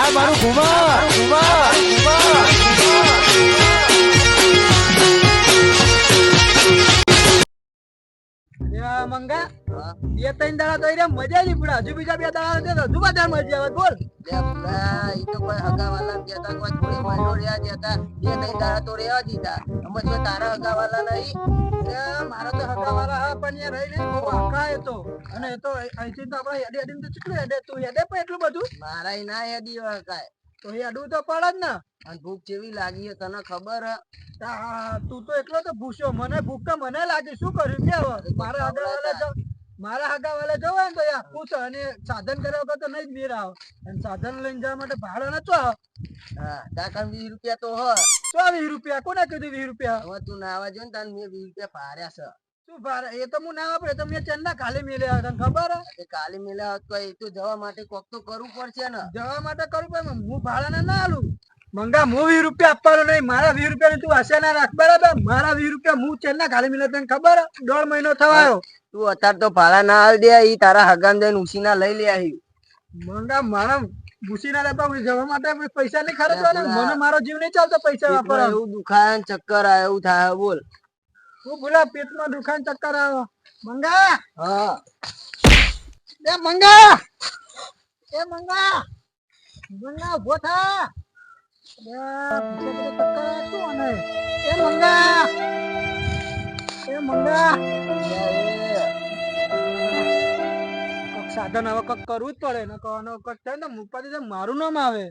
આ મારું ઘુમા ઘુમા યા મંગા. બે ત્રણ દાડા તો રહ્યા મજા નહીં પડે. હજુ બીજા બે દાડા છે હજુ બધા મજા આવે. બોલ. લે તો કોઈ હગાવાલાને કહેતા. કોઈ થોડી મહિનો રહ્યા બે ત્રણ દાડા તો રહેવા દીધા અમે જો તારા હગાવાલા નહીં. મારા તો હગાવાળા હા પણ યાર રહી ને બહુ આખા એ તો. અને એ તો અહીંથી તો આપણે હેડે હેડીને તો ચૂકલું હેડે. તું હેડે પણ એટલું બધું? મારા ના યાદી હોય તો હેડવું તો પડે જ ને. અને ભૂખ કેવી લાગી તને ખબર હે? તું તો એટલો તો ભૂસ્યો. મને ભૂખ તો મને લાગી. શું કર્યું? કે હવે મારા હગાવાલા જવ મારા વાળા જવાય ને તો યાર પૂછ અને સાધન કર્યા વગર તો નહીં જ મેર આવે. અને સાધન લઈને જવા માટે ભાડા નતો હા તાર વીસ રૂપિયા તો હોય. તો વીસ રૂપિયા કોને કીધું વીસ રૂપિયા? હવે તું નાવા જો ને તને મેં વીસ રૂપિયા ભાર્યા છે. શું ભાડા એ તો હું ના વાપરે તો મેં ચંદા ખાલી મેલ્યા તને ખબર હે? કાલે મેલા હોત તો એ તો જવા માટે કોક તો કરવું પડશે ને. જવા માટે કરવું પડે હું ભાડા ના આલું મંગા હું વીસ રૂપિયા આપવાનો નહીં મારા વીસ રૂપિયા તું હશે ના રાખ બરાબર? મારા વીસ રૂપિયા હું ચેન્ના ખાલી મિલે તને ખબર હે? દોઢ મહિનો થવાયો. તું અત્યારે તો ભાડા ના આલ દે ઈ તારા હગામ જઈને ઉસીના લઈ લે આવી મંગા મારા ભૂસી ના રહેતા હું જવા માટે પૈસા નહીં ખર્ચવાના. મને મારો જીવ નહીં ચાલતો પૈસા વાપરવા એવું દુખાય ચક્કર આવે એવું થાય બોલ. હું ભૂલા પેટમાં દુખાય ચક્કર આવે. મંગા! હા. એ મંગા! એ મંગા! મંગા ઊભો થા. એ મંગા! એ મંગા! સાધન હવે કોક કરવું જ પડે. ને કોનો કોક થાય ને મુપાતી તો મારું નામ આવે.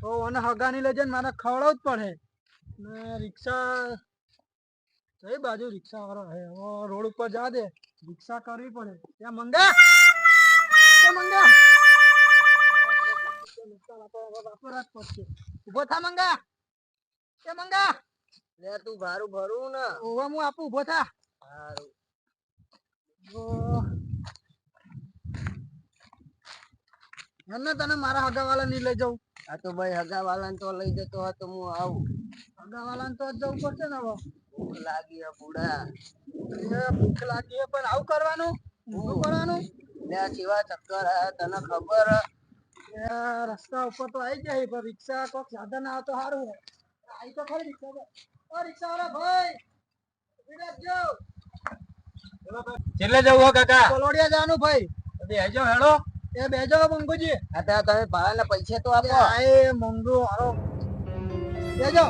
તો અને હગાની લઈ જઈને મારે ખવડાવવું જ પડે. ને રિક્ષા કઈ બાજુ રિક્ષા વાળો હે હવે રોડ ઉપર જા દે. રિક્ષા કરવી પડે. ત્યાં મંગા! ત્યાં મંગા. ઊભો થા મંગા. કે મંગા! લે તું ભારું ભરું ને. ઓવા હું આપું ઊભો થા. હારું. એમને તને મારા હગાવાલા ની લઈ જાઉં આ તો ભાઈ હગા વાળાને તો લઈ જતો હતો તો હું આવું. હગાવાલાને તો જવું પડશે ને હવે. ભૂખ લાગી હે બુડા. ભૂખ લાગી હે પણ આવું કરવાનું? ઊભું કરવાનું? લે શિવા ચક્કર તને ખબર રસ્તા ઉપર તો આવી જાય પણ રિક્ષા કોક સાધન આવે તો સારું હોય આવી તો ખરી રિક્ષા. ઓ રિક્ષા વાળા ભાઈ. છેલ્લે જવું હો કાકા? કોલોડિયા જવાનું ભાઈ. આવજો હેડો. એ બેજો મંગુજી. તો તમે ભાડાના પૈસા તો આપો. એ મંગુ હારો. બેજો.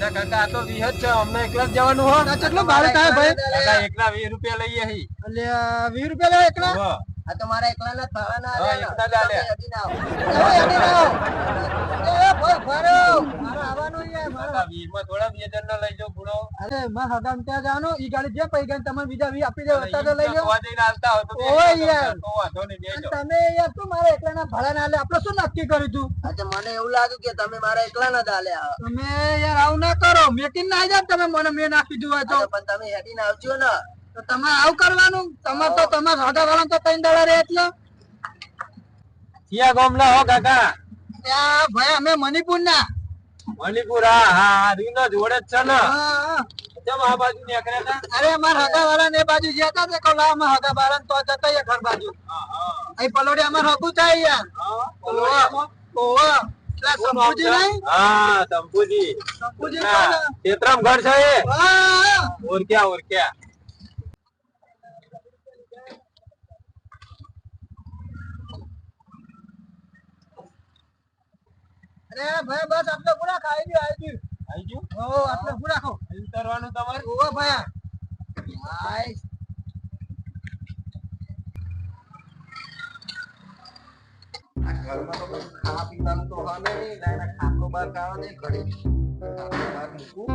કાકા આ તો જ છે અમને એકલા જવાનું હો. કેટલું ભાડું થાય ભાઈ? કાકા એકલા વીસ રૂપિયા લઈએ હી. એટલે વીસ રૂપિયા લેવા એકલા. આ તો મારા હા, એકલા લો ભાડા ના લે આપણે શું નક્કી કર્યું તું? મને એવું લાગ્યું કે તમે મારા એકલાના જ આલ્યા તમે યાર આવું ના કરો મેકિન ના તમે મને મેં નાખી દીધું હોય તો પણ તમે હેડીને આવજો ને. તો તમે આવું કરવાનું તમારે તો તમારા હગા વાળા તો ત્રણ દાડા રહે એટલે. ગોમલા હો કાકા. ભાઈ અમે મણિપુર ના મણિપુર હા હા રીનો જોડે જ છે ને. હા, હા. કેમ આ બાજુ નીકળ્યા હતા અરે અમારા હગા ને એ બાજુ જતા તે કહું લાવ અમારા તો જતા યાર ઘર બાજુ. હા, હા. અહીં પલોડી અમાર હકુ થાય યાર. ઓવા ઓવા નહીં? હા ઘર છે એ? ઓરક્યા ઓરક્યા અરે ભાઈ બસ આટલો પૂરા ખાઈ ગયો આવી ગયું આવી ગયું ઓ આટલો પૂરા ખાઓ ઉતરવાનું તમારે ઓ ભાઈ ભાઈ ઘરમાં તો ખાવા પીવાનું તો હોય નહીં. ના એના ખાટલો બહાર બહાર મૂકું.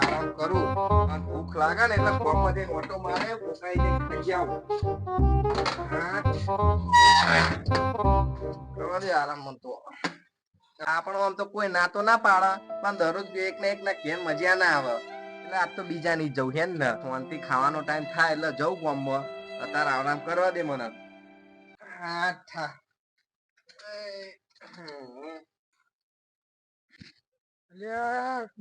આરામ કરું. અને ભૂખ લાગે ને એટલે જઈને ઓટો મારે, પોકાઈ જઈને ખાઈ આવું. હા. આરામ મળતો. આપણો આમ તો કોઈ ના તો ના પાડે પણ દરરોજ એક ને એક ના ઘેર મજા ના આવે. એટલે આજ તો બીજા ની જવું હે ને શાંતિ ખાવાનો ટાઈમ થાય એટલે જવું ગામમાં. અત્યારે આરામ કરવા દે મને. હા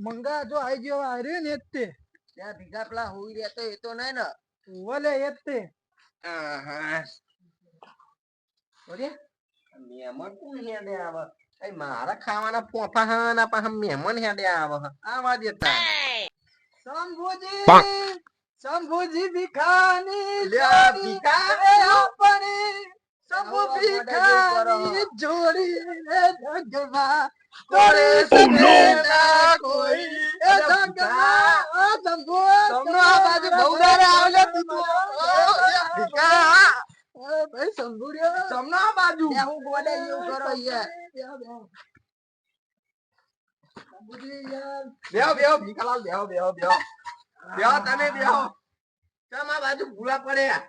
મંગા જો આઈ ગયો આ રહ્યો ને તે. ત્યાં ભીગા પેલા હોઈ રહ્યા તો એ તો નહીં ને. ઓલે એ તે. હા બોલીએ? મહેમાન કોણ હેડે આવે? એ મારા ખાવાના પોફા હા ના પાછા મહેમાન હેડે આવે. આવા દેતા શંભુજી શંભુજી ભીખાની લ્યા, પડી શંભુ ભીખાની જોડી રે જગમાં કોરે કોરે સકે ના કોઈ એ જગમાં ઓ શંભુ શંભુ આ બાજુ બહુ દાડા આવેલા તું તો. ભીખા. એ ભાઈ શંભુ રહ્યો. સમનો આ બાજુ બે હું ગોડે જેવું કરો યાર. બેહો, બેહો. શંભુજી યાર. બેહો બેહો ભીખાલાલ બેહો બેહો બેહો. બેહો તમે બેહો. ચમ આ બાજુ ભૂલા પડ્યા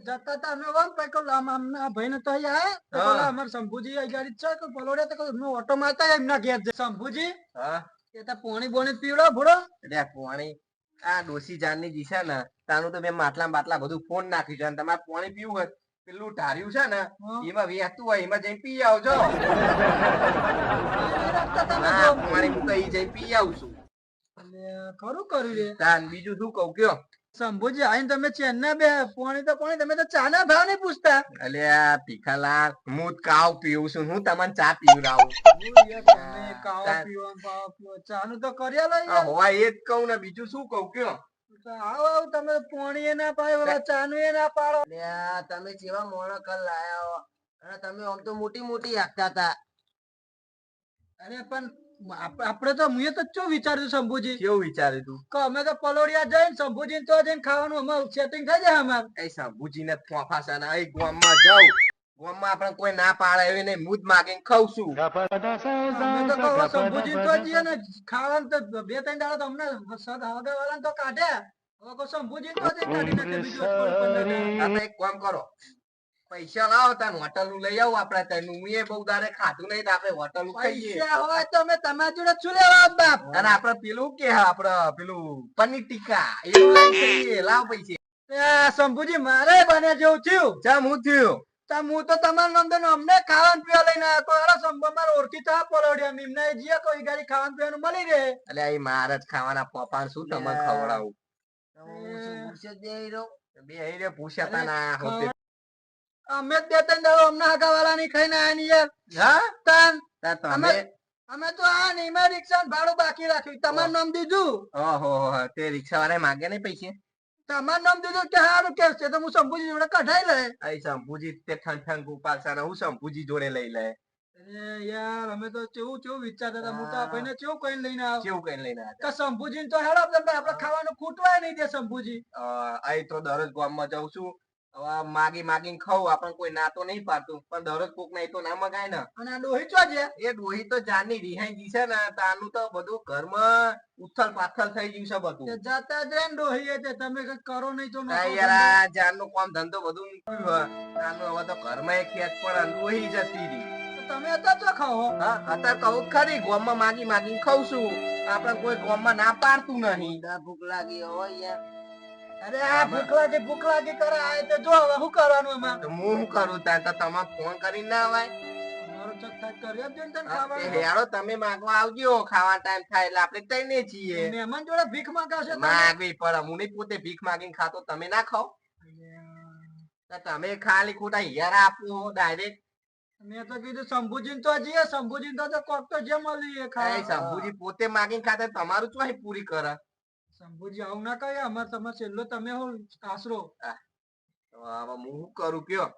જતા તા અમે વમ પૈકો લામ આમના ભાઈને તો આયા તો અમાર શંભુજી આ ગાડી છે પલોડે તો એમનો ઓટો મારતા એમના ઘેર છે શંભુજી હા. એ તો પોણી બોણી પીવડો ભૂડો. એટલે પોણી આ ડોસી જાનની જી છે ને તાનું તો મેં માટલા બાટલા બધું ફોન નાખ્યું છે. અને તમારે પોણી પીવું હોય પેલું ઢાર્યું છે ને એમાં વેચતું હોય એમાં જઈ પી આવજો. પોણી જઈને પી આવું છું. ખરું કર્યું રે તાન બીજું શું કઉ કયો? શંભુજી આઈને તમે ચેન્ના બે પોણી તો પોણી તમે તો ચા ના ભાવ નહીં પૂછતા. અલ્યા ભીખાલાલ હું કાવ પીવું છું હું તમને ચા પીવડાવું ચા ને તો કર્યા હોય એ જ કહું ને બીજું શું કઉ કયો? આવો આવો તમે પોણી એ ના પાડો ઓલા ચાનું એ ના પાડો. તમે જેવા મોણો કલ લાયા હો. અને તમે આમ તો મોટી મોટી આપતા હતા. અરે પણ આપણે તો મુએ તો શું વિચાર્યું શંભુજી? કેવું વિચાર્યું તું? કે અમે તો પલોડિયા જઈને શંભુજી તો જઈને ખાવાનું અમારું સેટિંગ થઈ જાય અમાર. એ શંભુજી ને છે ના એ ગામમાં જાઉં. ગામમાં આપણે કોઈ ના પાડે એવી નહીં જ માગીને ખાઉં છું. અમે તો કહો શંભુજી તો જઈએ ને ખાવાનું તો બે ત્રણ દાડા તો અમને હગાવાળાને તો કાઢ્યા હવે કહો શંભુજી તો જઈને તમે એક કામ કરો. પૈસા લાવો તાન હોટલનું લઈ આવું આપડે તને હું એ બહુ દાડે ખાધું નહીં તો હોટલનું ખાઈએ હોય તો અમે તમારી જોડે શું લેવા બાપ? અને આપડે પેલું કે આપડે પેલું પનીર ટીકા એવું લઈ ખાઈએ લાવ પૈસે. શંભુજી મારે બને જેવું થયું. ચમ હું થયું? તો હું તો તમારા નામ અમને ખાવાનું પીવા લઈને આવ્યો તો અરે શંભુ મારે ઓળખી તો પલોડિયા એમને જીયા કોઈ ગાડી ખાવાનું પીવાનું મળી રહે. એટલે એ મારે જ ખાવાના પપ્પા શું તમને લે. ખવડાવું? અમે બે ત્રણ દાડો હગાવાલા ની ખાઈને આયા ની યાર તાન અમે- અમે તો આ નીમા રિક્ષા ભાડું બાકી રાખ્યું તમારું નામ દીધું ઓહો તે રિક્ષા વાળા માગે નહીં પૈસે તમારું નામ દીધું કે હારું કે છે તો હું શંભુજી જોડે કઢાઈ લે અહીં શંભુજી તે ઠંગ ઠંગ ગોપાલ હું શંભુજી જોડે લઈ લે યાર અમે તો કેવું કેવું વિચારતા હતા. હું તો આ કેવું કઈ લઈને આવ કેવું કઈ લઈને આવ્યા શંભુજી તો હેડો આપણે આપણે ખાવાનું ખૂટવાય નહીં દે શંભુજી. અ, તો દરરોજ ગામમાં જાઉં છું. હવે માગી માગીને ખાઉં આપણને કોઈ ના તો નહીં પાડતું. પણ દરરોજ કોક નહીં તો ના મગાય ને. અને આ ડોહી ચો છે? એ ડોહી તો જાની રિહાઈ ગઈ છે ને તાનું તો બધું ઘરમાં ઉથલ પાથલ થઈ ગયું છે બધું. જતા જ રે ને ડોહી એ તમે કઈ કરો નહીં તો યાર આ જાનનું કામ ધંધો બધું તાનું હવે તો ઘરમાં એક ખેત પણ ડોહી જતી રહી તમે ચો ખાઓ હા. અત્યારે કહું ખરી ગામમાં માગી માગીને ખાઉં છું. આપણે કોઈ ગામમાં ના પાડતું નહીં. ભૂખ લાગી હોય યાર. અરે આ ભૂખ લાગી ભૂખ લાગી કરે આ તો જો હવે શું કરવાનું એમાં? તો હું શું કરું? તાર તો તમે ફોન કરીને ના આવાય અમારો ચક થાક કરી ને તને હા, તે ખાવાનું હેડો તમે માગવા આવજો. ખાવા ટાઈમ થાય એટલે આપણે તઈને છીએ. મહેમાન જોડે ભીખ માંગાવશે? માગવી હું નહીં પોતે ભીખ માંગીને ખાતો તમે ના ખાઓ? તમે ખાલી ખોટા હિયાર આપો ડાયરેક્ટ મેં તો કીધું શંભુજી તો જઈએ શંભુજી તો કોક તો જે મળી એ ખાવા શંભુજી પોતે માગીને ખાતા તમારું ચોહી પૂરી કરે? શંભુજી આવું ના કહે અમાર તમારે છેલ્લો તમે હું આશરો. હવે હું શું કરું કયો?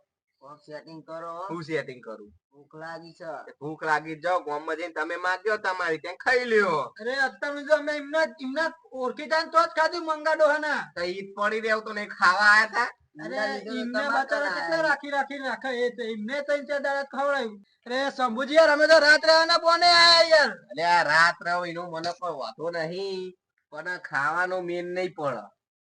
સેટિંગ કરો. હું સેટિંગ કરું? ભૂખ લાગી છે. ભૂખ લાગી જાઓ ગામમાં જઈને તમે માગ્યો તમારી ત્યાં ખાઈ લ્યો. અરે અત્યાર સુધી અમે એમના એમના ઓળખી તો જ ખાધું મંગાડો હા તો ઈદ પડી રહ્યો તો ખાવા આયા હતા રાખી રાખી રાખે એ તો એમને ત્રણ ચાર દાડા ખવડાયું અરે શંભુજી યાર અમે તો રાત્રે આના બોને આયા યાર એટલે આ રાત રહો એનો મને કોઈ વાંધો નહીં પણ ખાવાનો મેન નહીં પડે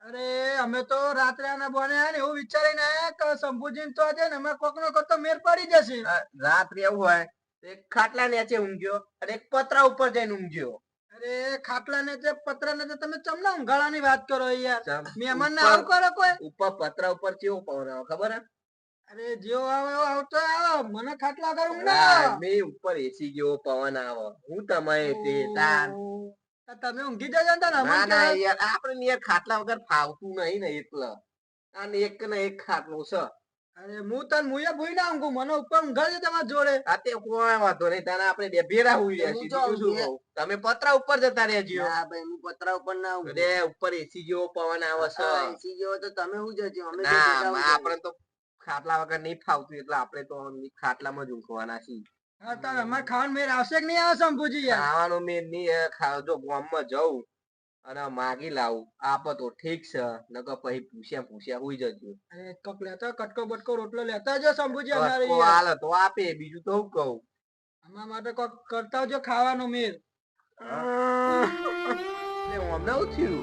અરે અમે તો રાત્રે આના બોને આયા ને એવું વિચારીને આયા કે શંભુજી તો છે ને અમે કોક નો તો મેર પડી જશે રાત્રે એવું હોય એક ખાટલા નીચે ઊંઘ્યો અને એક પતરા ઉપર જઈને ઊંઘ્યો અરે ખાટલા ને તે પતરા ને તમે ચમના ઉંઘાડા ની વાત કરો યાર. મહેમાન ને આવું કરો કોઈ. ઉપર પતરા ઉપર કેવો પવન આવે ખબર હે? અરે જેવો આવે એવો આવતો આવો. મને ખાટલા કર ઊંઘ મે ઉપર એસી જેવો પવન આવે. હું તમારે તે તાર તમે ઊંઘી જજો ને ના ના યાર આપણે યાર ખાટલા વગર ફાવતું નહીં ને એટલે અને એક ને એક ખાટલો છે. અરે હું તન મુએ ભૂઈ ના અંગુ મને ઉપર ઊંઘા છે તમારા જોડે આ તે કોઈ વાંધો નહીં તને આપણે બે ભેરા હુઈ હું છીએ. શું કહું? તમે પતરા ઉપર જતા રહેજો હા ભાઈ હું પતરા ઉપર ના. અરે ઉપર એસી જેવો પવન આવે છે એસી જેવો તો તમે હું જજો અમે ના આપણે તો ખાટલા વગર નહીં ફાવતું એટલે આપણે તો ખાટલામાં જ ઊંઘવાના છીએ હા તાર અમાર ખાવાનું મેર આવશે કે નહીં આવે શંભુજી યાર ખાવાનું મેર નહીં ખાવ જો ગામમાં જઉં અને માગી લાવું. આપો તો ઠીક છે નકર પછી પૂછ્યા પૂછ્યા હોઈ જજો. કપ લેતા કટકો બટકો રોટલો લેતા જો શંભુજી અમારે હાલ તો આપે બીજું તો હું કહું? અમારા માટે કોક કરતા જો ખાવાનો મેર અમને શું થયું?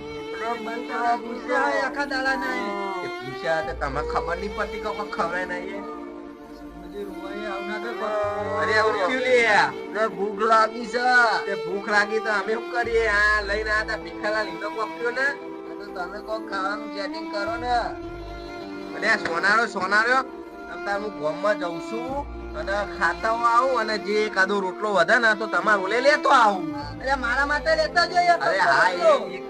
પૂછ્યા આખા દાડા ના એ. એ પૂછ્યા તો તમને ખબર નહીં પડતી કોક ખવડાય નહીં ભૂખ લાગી છે. ભૂખ લાગી તો અમે શું કરીએ? આ લઈને આ તા ઈનો કોપ્યો ને. તો તમે કોક ખાવાનું સેટિંગ કરો ને. અને આ સોનારો સોનારો તમતાર હું ગામમાં જઉં છું અને ખાતા આવું અને જે એકાદો રોટલો વધે ને તો તમારે લે લેતો આવું. અરે મારા માટે લેતા જોઈએ અરે હા, એ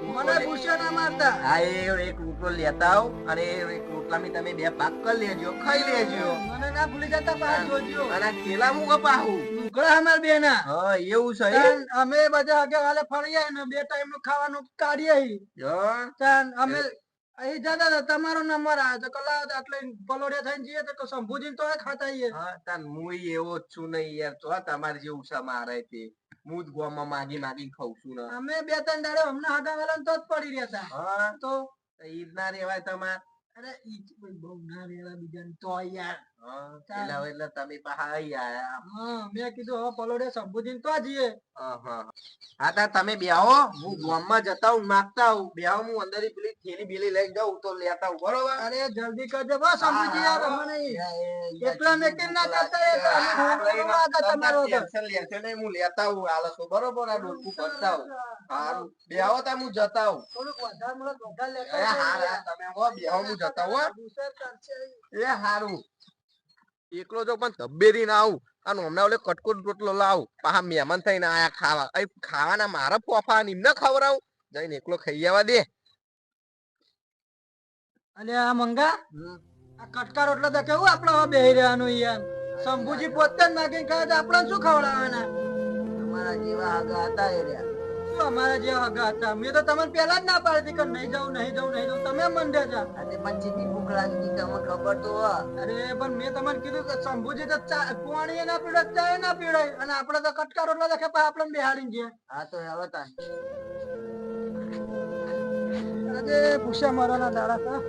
મને લે. ના મારતા હા એ એક રોટલો લેતા આવ અને એક રોટલામાં તમે બે ભાગ કરી લેજો ખાઈ લેજો. મને ના ભૂલી જતા પાછા જોજો. અને કેલા હું કપાહું? ઢોકળા અમાર બે ના હા એવું છે અમે બધા આગળ હાલે ફરી આવીને બે ટાઈમનું ખાવાનું કાઢીએ તાન અમે અહીં જતા હતા તમારો નંબર આવ્યો તો કલા એટલે પલોડે થઈને જઈએ તો શંભુજી તો ખાતા હા તાન હું એવો જ છું નહીં યાર તો તમારે જેવું છે મારે તે. હું જ ગોમાં માગી માગી ખાઉં છું ને. અમે બે ત્રણ દાડે હમણાં આગા વેલા તો જ પડી રહ્યા હતા હા? તો ઈદ ના રેવાય તમાર. અરે ઈ જ ભાઈ બહુ ના રેવા બીજા તો હા એટલે તમે પાછા આઈ આયા. હા મેં કીધું હવે પલોડે સંબોધીને તો જઈએ હા હા તમે બેહો. હું ગામમાં જતા હું માગતા હું બેહો હું અંદર પેલી થેલી બેલી લઈ જાઉં તો લેતા હું બરોબર? અરે જલ્દી કરજો. બસ શંભુજી યાર મને એટલા મેં કેમ ના કરતા એ તો તમારો. ટેન્શન લેશે નહીં, હું લેતા હું હાલો છો બરોબર આ ડોલકું કરતા હું હારું. બેહો તા હું જતા હું થોડુંક વધારે મળે વધારે લેતા હા તમે હો બેહો હું જતા હો. એ હારું. એકલો જો પણ તબેરી ના આવું અને હમણાં ઓલે કટકોટ રોટલો લાવ પાછા મહેમાન થઈને આયા ખાવા. અહીં ખાવાના મારા પોફા નિમને ખવડાવું. જઈને એકલો ખાઈ આવવા દે. અને આ મંગા આ કટકા રોટલા તો કેવું આપડે હવે બેહી રહેવાનું યાર શંભુજી પોતે જ નાખીને ખાય તો આપણને શું ખવડાવવાના? તમારા જેવા આગા હતા એ રહ્યા. અમારા જે હગા હતા. મેં તો તમને પેલા જ ના પાડતી કે નહીં જાઉં નહીં જાઉં નહીં જાઉં. તમે મંડે જા. અને પછી જેટલી ભૂખ લાગી તમને ખબર તો અરે પણ મેં તમને કીધું કે શંભુજી તો ચા પાણી ના પીડાય ચા ના પીડાય અને આપણે તો કટકા રોટલા દેખે પણ આપણે બેહાડીને ગયા. હા તો હવે તા આજે ભૂસા મારવાના દાડા હતા